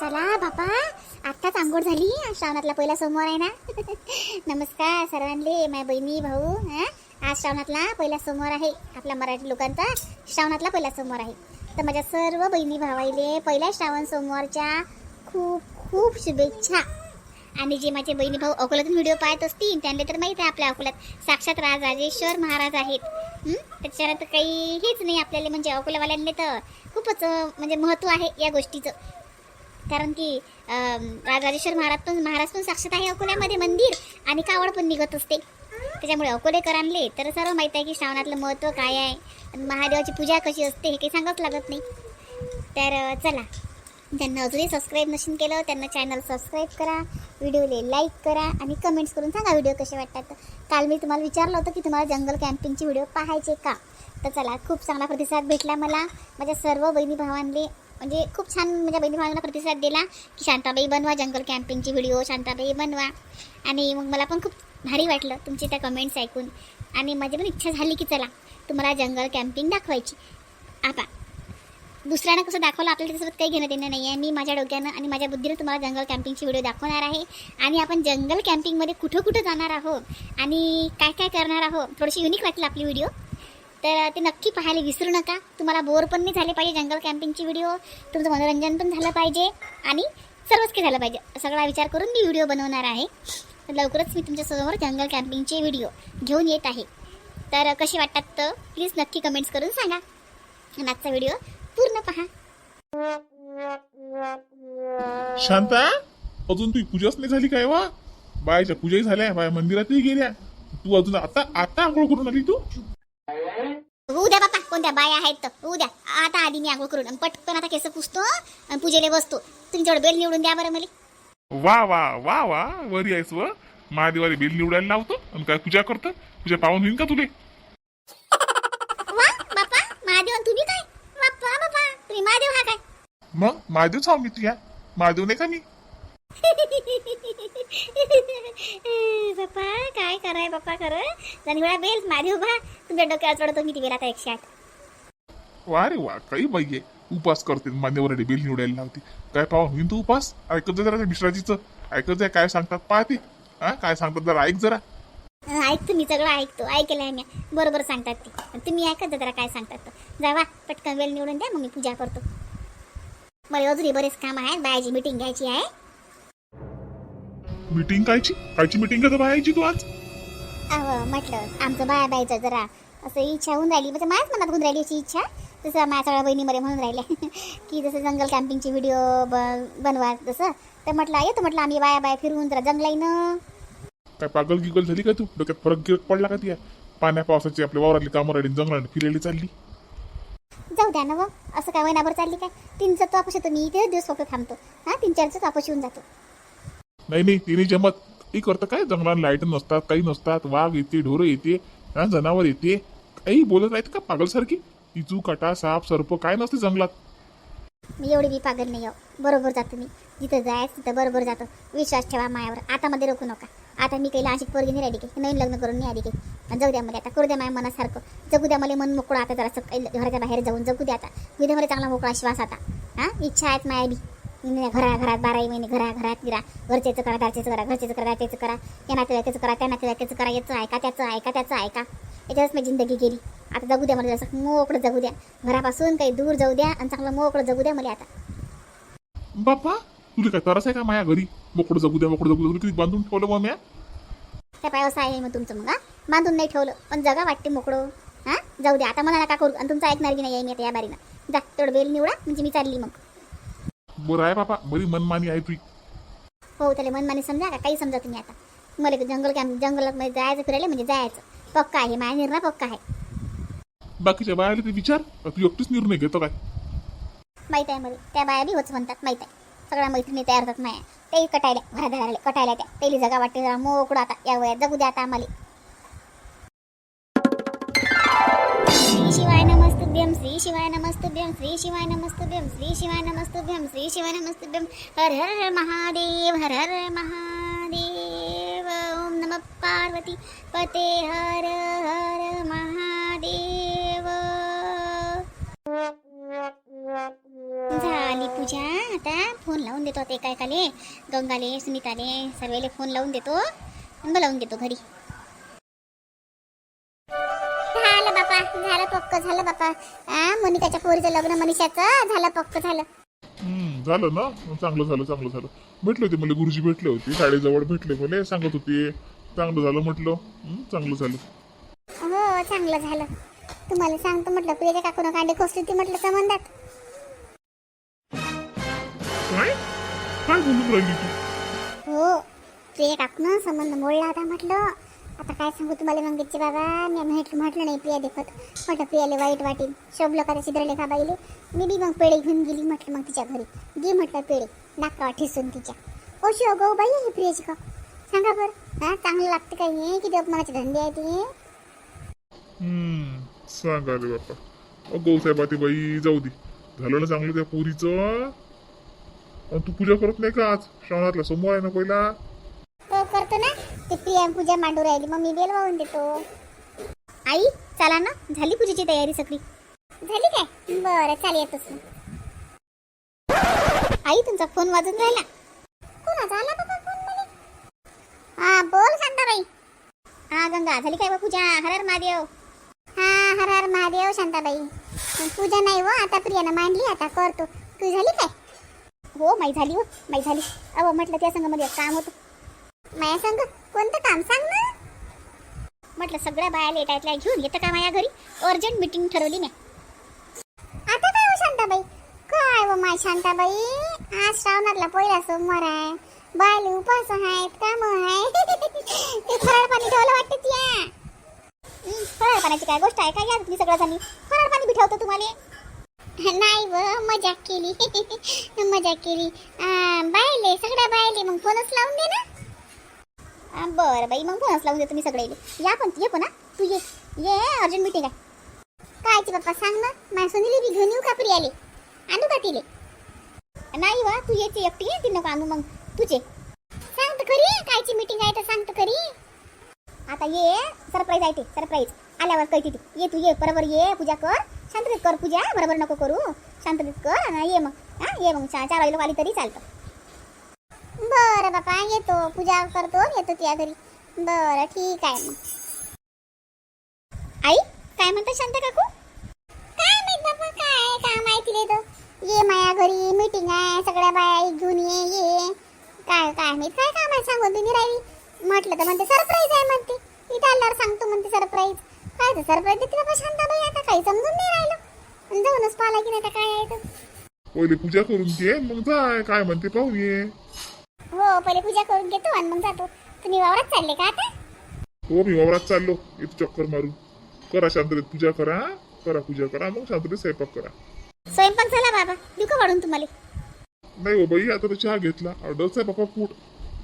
चला बापा आत्ताच आंघोळ झाली. श्रावणातला पहिला सोमवार आहे ना? नमस्कार सर्वांले माझ्या बहिणी भाऊ हां? आज श्रावणातला पहिला सोमवार आहे आपल्या मराठी लोकांचा. श्रावणातला पहिला सोमवार आहे. तर माझ्या सर्व बहिणी भावाईले पहिल्या श्रावण सोमवारच्या खूप खूप शुभेच्छा. आणि जे माझे बहिणी भाऊ अकोल्यातून व्हिडिओ पाहत असतील त्यांना तर माहीत आहे आपल्या अकोल्यात साक्षात राज राजेश्वर महाराज आहेत. हं? तर काही हेच नाही आपल्याला म्हणजे अकोल्यावाल्यांनी तर खूपच म्हणजे महत्त्व आहे या गोष्टीचं. कारण की अं, राजराजेश्वर महाराज पण महाराज पण साक्षात आहे अकोल्यामध्ये मंदिर आणि कावड पण निघत असते. त्याच्यामुळे अकोलेकर आणले तर सर्व माहीत आहे की श्रावणातलं महत्त्व काय आहे महादेवाची पूजा कशी असते हे काही सांगावंच लागत नाही. तर चला. ज्यांना अजूनही सबस्क्राईब नसेल केलं त्यांना चॅनल सबस्क्राईब करा व्हिडिओले लाईक करा आणि कमेंट्स करून सांगा व्हिडिओ कसे वाटतात. काल मी तुम्हाला विचारलं होतं की तुम्हाला जंगल कॅम्पिंगचे व्हिडिओ पाहायचे का? तर चला खूप चांगला प्रतिसाद भेटला मला. माझ्या सर्व बहिणी भावांनी म्हणजे खूप छान माझ्या बहिणी भावांना प्रतिसाद दिला की शांताबाई बनवा जंगल कॅम्पिंगची व्हिडिओ शांताबाई बनवा. आणि मग मला पण खूप भारी वाटलं तुमचे त्या कमेंट्स ऐकून. आणि माझी पण इच्छा झाली की चला तुम्हाला जंगल कॅम्पिंग दाखवायची. आता दुसऱ्यानं कसं दाखवलं आपल्याला त्याच्यासोबत काही घेणं देणं नाही आहे मी माझ्या डोक्यानं आणि माझ्या बुद्धीनं तुम्हाला जंगल कॅम्पिंगची व्हिडिओ दाखवणार आहे. आणि आपण जंगल कॅम्पिंगमध्ये कुठं कुठं जाणार आहोत आणि काय काय करणार आहोत थोडीशी युनिक वाटली आपली व्हिडिओ. तर ते नक्की पाहायला विसरू नका. तुम्हाला बोर पण नाही झाले पाहिजे जंगल कॅम्पिंगची व्हिडिओ तुमचं मनोरंजन पण झालं पाहिजे आणि सर्वच काही झालं पाहिजे. सगळा विचार करून मी व्हिडिओ बनवणार आहे. लवकरच मी तुमच्यासमोर जंगल कॅम्पिंगचे व्हिडिओ घेऊन येत आहे. तर कसे वाटतात तर प्लीज नक्की कमेंट्स करून सांगा. आणि आजचा व्हिडिओ पूर्ण पहा. शांता अजून तुझी पूजाच नाही झाली काय वा? बायच्या पूजाही झाल्या बाय मंदिरातही गेल्या. तू अजून आता आता आंघोळ करून आली तू? उद्या बापा कोणत्या बाया आहेत तर? उद्या. आता आधी मी आंघोळ करून आणि पटकन आता केस पुसतो आणि पूजेला बसतो. तेवढं बेल निवडून द्या बरं मला. वा वा वा वा. वरी आहेस व. महादेवाला बिल निवडायला लावतो आणि काय पूजा करतो? पूजा पाहून होईन का तुले? वा बापा महादेव तुम्ही काय? बापा बापा तुम्ही महादेव हा काय? मग महादेव सांग मी तुझ्या महादेव नाही का मी? बापा काय कराय बापा खरं? जण वेळा बेल महादेव बा तुमच्या डोक्यावर चढवतो मी ती बेल आता एकशे आठ. वा रे वा काही बाई आहे उपास करते मान्यवराडी बिल निवडायला लावते. काय पाहून होईन तू उपास? ऐकत जा जरा त्या मिश्राजीचं. ऐकत जाय काय सांगतात पाहते. हा काय सांगतात जरा ऐक जरा. ऐकतो मी सगळं ऐकतो. ऐकलंय मी. बरोबर सांगतात ते. तुम्ही ऐकत जा जरा काय सांगतात तर जावा पटकन वेळ निवडून द्या मग मी पूजा करतो. मला अजूनही बरेच काम आहेत. बायाची मीटिंग घ्यायची आहे. मीटिंग कायची? कायची मीटिंग का बायाची तू आज? अहो म्हटलं आमचं बाया बायचं जरा असं इच्छा होऊन राहिली. म्हणजे माझ्याच मनात होऊन राहिली अशी इच्छा. जसं माझ्या सगळ्या बहिणीमध्ये म्हणून राहिल्या. की जसं जंगल कॅम्पिंगची व्हिडिओ ब बनवा जसं. तर म्हटलं येतो म्हटलं आम्ही बाया बाया फिरून जरा जंगलाईनं. काय पागल गिगल झाली का तू? डोक्यात फरक गिरक पडला का ती पाण्या पावसाची आपल्या वावरातली कामं राहिली जंगलात फिरायला चालली. जाऊ द्या ना मग. असं काय महिनाभर चालली काय? तीनचा तो वापस येतो मी इथे दिवस फक्त थांबतो. हां तीन चारचं वापस येऊन जातो. नाही नाही तिने जमत ती करतं काय? जंगलात लाइट नसतात काही नसतात. वाघ येते ढोरं येते हा जनावर येते. काही बोलत आहेत का पागलसारखी? इजू काटा साप सर्प काय नसते जंगलात. मी एवढी बी पागल नाही आहो. बरोबर जातो मी. जिथं जायचं तिथं बरोबर जातो. विश्वास ठेवा मायावर. आता मध्ये रोखू नका. आता मी काही लाशिक पोरगी नाही राहिली नवीन लग्न करून नाही आली काही जाऊ द्या मला आता. करू द्या माझ्या मनासारखं. जगू द्या मला मन मोकळं. आता जरासं घराच्या बाहेर जाऊन जगू द्या आता. मी द्या मला चांगला मोकळा श्वास आता. हां? इच्छा आहेत माया बी. घरा घरात बाराही महिने घरा घरात गिरा. घरचेचं करा घरचेच करा घरचेचं करा त्याचं करा. या नातेवाईकाचं करा त्या नातेवाईकाचं करा याचं ऐका त्याचं ऐका त्याचं ऐका याच्यातच मी जिंदगी गेली. आता जगू द्या मला जसं मोकळं जगू द्या. घरापासून काही दूर जाऊ द्या आणि चांगलं मोकळं जगू द्या मला आता. बाप्पा तुला काय तरस आहे का माझ्या घरी? मोकळं जगू द्या मोकळं जगू द्या. किती बांधून ठेवलं मग म्या त्या पाय असं आहे मग तुमचं मग हा? बांधून नाही ठेवलं. पण जगा वाटते मोकळं. हां? जाऊ द्या. आता मला नका करू? आणि तुमचं ऐकणार की नाही आहे मी आता या बारीनं. जा तेवढं बेल निवडा. म्हणजे मी चालली मग. बरं आहे बापा बरी मनमानी आहे तुझी. हो त्याला मनमाने समजा का? काही समजा तुम्ही आता. मला जंगल कॅम्प जंगलात जायचं फिरायला म्हणजे जायचं. पक्का आहे माझा निर्णय पक्का आहे. बाकीच्या बायाला ते विचार तू एकटीच निर्णय घेतो काय? माहीत आहे मला त्या बाया बी होच म्हणतात माहीत आहे. सगळ्या मैत्रिणी तयार होतात माया. तेही कटायला घरा घराले कटायला त्या. तेली जगा वाटते जरा मोकळं आता या वयात जगू द्या आता आम्हाला. श्री शिवाय नमस्तुभ्यं श्री शिवाय नमस्तुभ्यं श्री शिवाय नमस्तुभ्यं श्री शिवाय नमस्तुभ्यं श्री शिवाय नमस्तुभ्यं हर हर महादेव हर हर नमः पार्वती पते हर हर महादेव. झाली पूजा. आता फोन लावून देतो आता एकाएकाले. गंगाले सुनीताले सर्वेले फोन लावून देतो. बोलावून देतो घरी. झालं बापा झालं पक्क झालं बापा. आ मोनिकाच्या पोरीचं लग्न मनीषाचं झालं पक्क झालं. झालं ना? चांगलं झालं चांगलं झालं. भेटले होते मला गुरुजी भेटले होते. शाळेजवळ भेटले मला सांगत होते. चांगलं झालं म्हटलं. चांगलं झालं. हो चांगलं झालं. तुम्हाला सांगतो म्हटलं प्रियाच्या काकून कांडे खोसली ती म्हटलं संबंधात काय? काय बोलून राहिली तू? हो प्रिया काकून संबंध मोडला होता म्हटलं. आता काय सांगू तुम्हाला मंगेशचे बाबा मी म्हटलं म्हटलं नाही प्रिया देखत. म्हटलं प्रियाले वाईट वाटेल. शोभलं का चिद्रले का बाईले? मी बी मग पेढे घेऊन गेली म्हटलं मग तिच्या घरी. दे म्हटलं पेढे. नाका ठेसून तिच्या. ओशी अगो बाई ही प्रियाची का? सांगा बरं. हा चांगलं लागतं काय हे? किती अपमानाचे धंदे आहे ते. हम्म सांगा रे बाप्पा. अ गौसाहेबा ते बाई जाऊ दे. झालं ना चांगलं त्या पोरीचं? अन तू पूजा करत नाही का आज? श्रावणातला सोमवार आहे ना पहिला? तो करतो ना. ते प्रिया पूजा मांडू राहिली. मग मी बेल वाहून देतो. आई चला ना. झाली पूजेची तयारी सगळी? झाली काय? बरं चाल येतोच मग. आई तुमचा फोन वाजून राहिला. कोणाचा आला बाबा? हा बोल शांताबाई. हा गंगा झाली काय बा पूजा? हर हर महादेव. हा हर हर महादेव शांताबाई. पूजा नाही व आता प्रियानं मांडली आता करतो. तू झाली काय? हो माई झाली हो माई झाली. अहो म्हटलं त्या संघामध्ये काम होतं. माया संघ कोणतं काम सांग ना. म्हटलं सगळ्या बाया लेटायतल्या घेऊन येतं का माया घरी? अर्जंट मीटिंग ठरवली मी आता काय हो शांताबाई? काय हो? शांताबाई. आज श्रावणातला पहिला सोमवार आहे. बायले उपास आहेत काम आहे ते फराळ पाणी ठेवलं वाटतं त्या. फराळ पाण्याची काय गोष्ट आहे काय या तुम्ही सगळं झाली फराळ पाणी बी ठेवतो तुम्हाला. नाही व मजाक केली. मजाक केली. बायले सगळ्या बायले मग फोनच लावून दे ना. बरं बाई मग फोनच लावून दे तुम्ही सगळे या पण ये पण तू ये. ये अर्जंट मीटिंग आहे. कायची बाप्पा सांग ना. माझ्या सुनीली बी घेऊन येऊ का प्रियाले आणू का तिले? नाही वा तू येते एकटी ये ती नको आणू मग तुझे. सांगत खरी कायची मीटिंग आहे तर सांगत खरी. आता ये सरप्राईज आहे ते सरप्राईज आल्यावर कळते ती. ये तू ये बरोबर ये पूजा कर. शांततेत कर पूजा बरोबर नको करू. शांततेत कर ये मग हा ये मग चार चार वाजेला आली तरी चालतं. बरं बापा येतो पूजा करतो येतो तुझ्या घरी. बरं ठीक आहे मग. आई काय म्हणता शांत काकू? काय माहीत बापा काय काम आहे तर ये माया घरी मीटिंग सांगून तुम्ही राहिली. म्हटलं तर म्हणते सरप्राईज आहे म्हणते. इथं आल्यावर सांगतो म्हणते सरप्राईज काय तर सरप्राईज देते बाबा शांताबाई आता काही समजून नाही राहिलं. जाऊनच पाहिला की नाही आता काय आहे पहिले पूजा करून घे मग जाय. काय म्हणते पाहून ये. हो पहिले पूजा करून घेतो आणि मग जातो. तुम्ही वावरात चालले का आता? हो मी वावरात चाललो. येतो चक्कर मारून. करा शांततेत पूजा करा करा पूजा करा मग शांततेत स्वयंपाक करा. स्वयंपाक झाला बाबा. का वाढून तुम्हाला. नाही हो बाई आता तर चहा घेतला. ऑर्डरचा बापा पोट.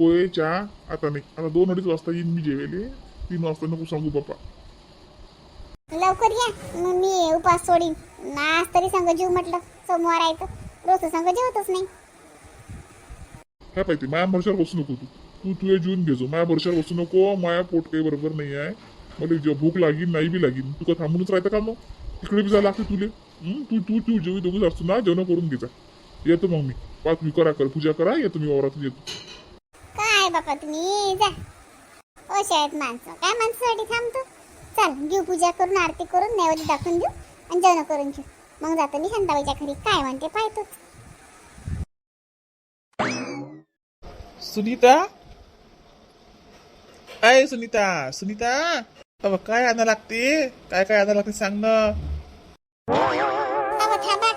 पोहे चहा आता नाही. आता दोन अडीच वाजता येईन मी जेवेले तीन वाजता नको सांगू बापा लवकर या. मग मी उपास सोडीन. नाच तरी सांग जीव म्हटलं. सोमवार आहे तर. रोज सांग जेवतच नाही. काय पाहिजे माया भरशावर बसू नको तू. तू तुझे जीवन घेजो माया भरशावर बसू नको. माया पोट काही बरोबर नाही आहे. मला जे भूक लागीन नाही बी लागीन तू का थांबूनच राहतं का मग? तिकडे बी जा लागते तुले? तू तू तू जेवी दोघी असतो ना जेवण करून घे जा. येतो मग मी. पाच मी करा कर पूजा करा. येतो मी वावरातून येतो. बापा तुम्ही जा. अशा आहेत माणसं काय माणसासाठी थांबतो? चल घेऊ पूजा करून आरती करून नैवेद्य दाखवून देऊ आणि जेवण करून घेऊ. मग जातो मी शांताबाईच्या घरी. काय म्हणते पाहतोच सुनीता? अय सुनीता सुनीता अबा काय आणा लागते? काय काय आणा लागते सांग ना. थांबा.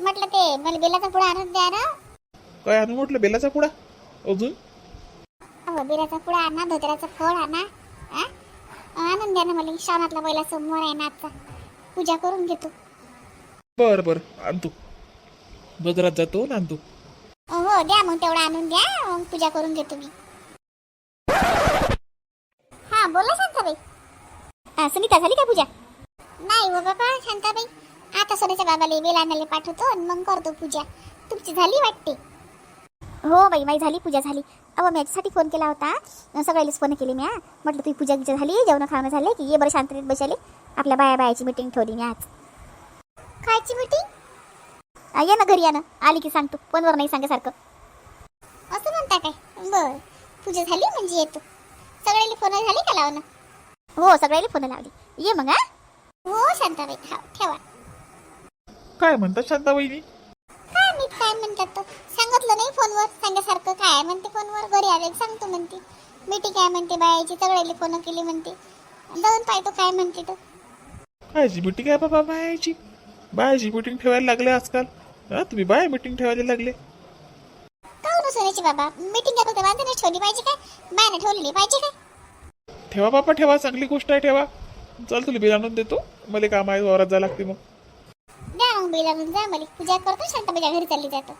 म्हटलं ते मला बेलाचा पुढे आणून द्या ना. काय आणू म्हटलं? बेलाचा पुडा? अजून? अहो बिराचा पुढे आणा धोत्र्याचं फळ आणा आ? आणून द्या ना मला श्रावणातला पहिला सोमवार आहे ना आजचा. पूजा करून घेतो. बर बर आणतो बाजारात जातो आणि आणतो हो द्या मग तेवढं आणून द्या मग पूजा करून घेतो मी. हा बोला शांताबाई. हा सुनीता झाली का पूजा? नाही हो बाबा शांताबाई. आता सोन्याच्या बाबाला वेल आणायला पाठवतो आणि मग करतो पूजा. तुमची झाली वाटते? हो बाई माई झाली पूजा झाली. अहो मी याच्यासाठी फोन केला होता. सगळ्यालाच फोन केली मी हा. म्हटलं तुझी पूजा गिजा झाली? जेवण खावणं झाले की? ये बरं शांततेत बसले आपल्या बाया बायाची मिटिंग ठेवली मी आज. खायची मिटिंग ये ना घरी या ना. आली की सांगतो. फोनवर नाही सांगासारखं असं म्हणता काय? बर. पूजा झाली म्हणजे येतो. सगळ्याला फोन झाली का लावणं? हो सगळ्याला फोन लावली. ये मग हा. हो शांताबाई. हा ठेवा. काय म्हणतात शांता वहिनी काय मी काय म्हणतात तो? सांगितलं नाही फोनवर? सांगासारखं काय म्हणते फोनवर? घरी आले सांगतो म्हणते. मीटिंग काय म्हणते बायाची सगळ्याला फोन केली म्हणते. जाऊन पाहतो काय म्हणते तो. कायची मिटिंग आहे बाबा बायाची. बायाची मिटिंग ठेवायला लागले आजकाल. हा तुम्ही बाया मिटिंग ठेवायला लागले. काहून सोन्याची बाबा? मीटिंग फक्त माणसाने ठेवली पाहिजे काय? बायाने ठेवलेली पाहिजे काय? ठेवा बाबा ठेवा चांगली गोष्ट आहे ठेवा. चल तुला बिल आणून देतो. मला काम आहे वावरात जायला लागते मग. द्या मग बिल आणून जा मला. पूजा करतो शांताबाईच्या घरी चालली जातो.